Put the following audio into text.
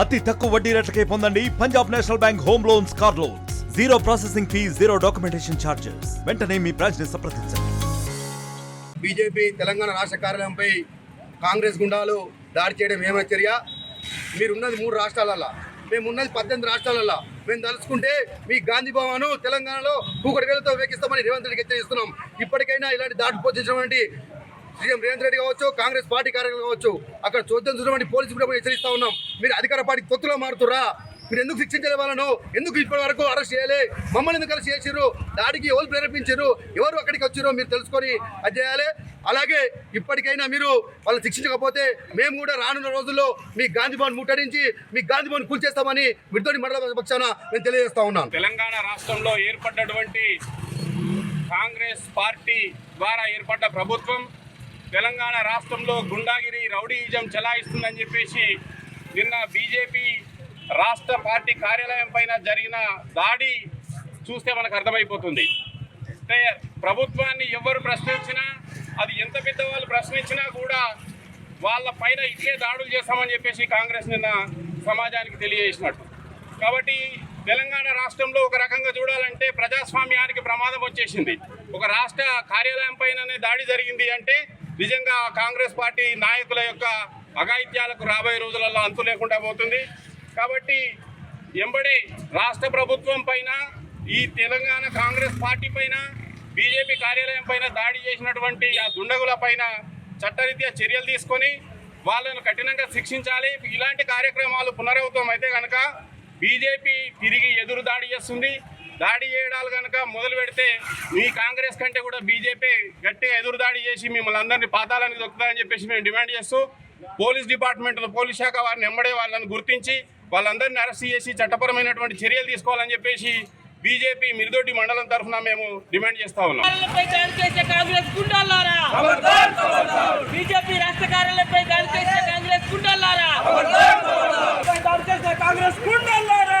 అతి తక్కువ వడ్డీ రేట్లకే పొందండి Punjab National Bank home loans car loans. Zero processing fee zero documentation charges వెంటనే మీ బ్రాంచ్ని సంప్రదించండి. బీజేపీ తెలంగాణ రాష్ట్ర కార్యాలయంపై కాంగ్రెస్ గుండాలు దాడి చేయడం ఏమైనా చర్య మీరున్నది మూడు రాష్ట్రాలల్లో. మేము ఉన్నది పద్దెనిమిది రాష్ట్రాలల్లో. మేము తలుచుకుంటే మీ గాంధీ భవన్ తెలంగాణలో కూకటి వేలతో వేకిస్తామని రేవంత్ రెడ్డికి హెచ్చరిస్తున్నాం. ఇప్పటికైనా ఇలాంటి దాడి పోషించినటువంటి సీఎం రేవంత్ రెడ్డి కావచ్చు కాంగ్రెస్ పార్టీ కార్యకర్తలు కావచ్చు అక్కడ చూద్దాం చూడమని పోలీసులు కూడా హెచ్చరిస్తా ఉన్నాం. మీరు అధికార పార్టీ తొత్తులో మారుతురా మీరు ఎందుకు శిక్షించలే వాళ్ళను? ఎందుకు ఇప్పటి వరకు అరెస్ట్ చేయలే? మమ్మల్ని ఎందుకు అరెస్ట్ చేసిర్రు? దాడికి ఎవరు ప్రేరేపించారు ఎవరు అక్కడికి వచ్చారో మీరు తెలుసుకొని అది చేయాలి. అలాగే ఇప్పటికైనా మీరు వాళ్ళు శిక్షించకపోతే మేము కూడా రానున్న రోజుల్లో మీ గాంధీ భవన్ ముట్టడించి మీ గాంధీ భవన్ కూల్చేస్తామని మీతోటి మండల పక్షాన నేను తెలియజేస్తా ఉన్నాను. తెలంగాణ రాష్ట్రంలో ఏర్పడ్డటువంటి కాంగ్రెస్ పార్టీ ద్వారా ఏర్పడ్డ ప్రభుత్వం తెలంగాణ రాష్ట్రంలో గుండాగిరి రౌడీయిజం చెలాయిస్తుందని చెప్పేసి నిన్న బీజేపీ రాష్ట్ర పార్టీ కార్యాలయం పైన జరిగిన దాడి చూస్తే మనకు అర్థమైపోతుంది. అంటే ప్రభుత్వాన్ని ఎవరు ప్రశ్నించినా అది ఎంత పెద్దవాళ్ళు ప్రశ్నించినా కూడా వాళ్ళ పైన ఇట్లే దాడులు చేస్తామని చెప్పేసి కాంగ్రెస్ నిన్న సమాజానికి తెలియజేసినట్టు. కాబట్టి తెలంగాణ రాష్ట్రంలో ఒక రకంగా చూడాలంటే ప్రజాస్వామ్యానికి ప్రమాదం వచ్చేసింది. ఒక రాష్ట్ర కార్యాలయం పైననే దాడి జరిగింది అంటే నిజంగా కాంగ్రెస్ పార్టీ నాయకుల యొక్క అఘాయిత్యాలకు రాబోయే రోజులలో అంతు లేకుండా పోతుంది. కాబట్టి ఎంబడి రాష్ట్ర ప్రభుత్వం పైన ఈ తెలంగాణ కాంగ్రెస్ పార్టీ పైన బీజేపీ కార్యాలయం పైన దాడి చేసినటువంటి ఆ దుండగుల పైన చట్టరీత్యా చర్యలు తీసుకొని వాళ్ళను కఠినంగా శిక్షించాలి. ఇలాంటి కార్యక్రమాలు పునరావృతం అయితే కనుక బీజేపీ తిరిగి ఎదురు దాడి చేస్తుంది. దాడి చేయడాలు కనుక మొదలు పెడితే మీ కాంగ్రెస్ కంటే కూడా బీజేపీ గట్టిగా ఎదురు దాడి చేసి మిమ్మల్ని అందరినీ పాతాలని దొక్కుతాయని చెప్పేసి మేము డిమాండ్ చేస్తూ పోలీస్ డిపార్ట్మెంట్ పోలీస్ శాఖ వారిని ఎమ్మడే వాళ్ళని గుర్తించి వాళ్ళందరినీ అరెస్ట్ చేసి చట్టపరమైనటువంటి చర్యలు తీసుకోవాలని చెప్పేసి బీజేపీ మిరుదొడ్డి మండలం తరఫున మేము డిమాండ్ చేస్తా ఉన్నాం. కాంగ్రెస్ గుండాలారా బీజేపీ రాష్ట్ర కార్యాలయంపై దాడి చేసే కాంగ్రెస్ గుండాలారా బీజేపీ పార్టీ ఆఫీస్ పై దాడి చేసే కాంగ్రెస్ గుండాలారా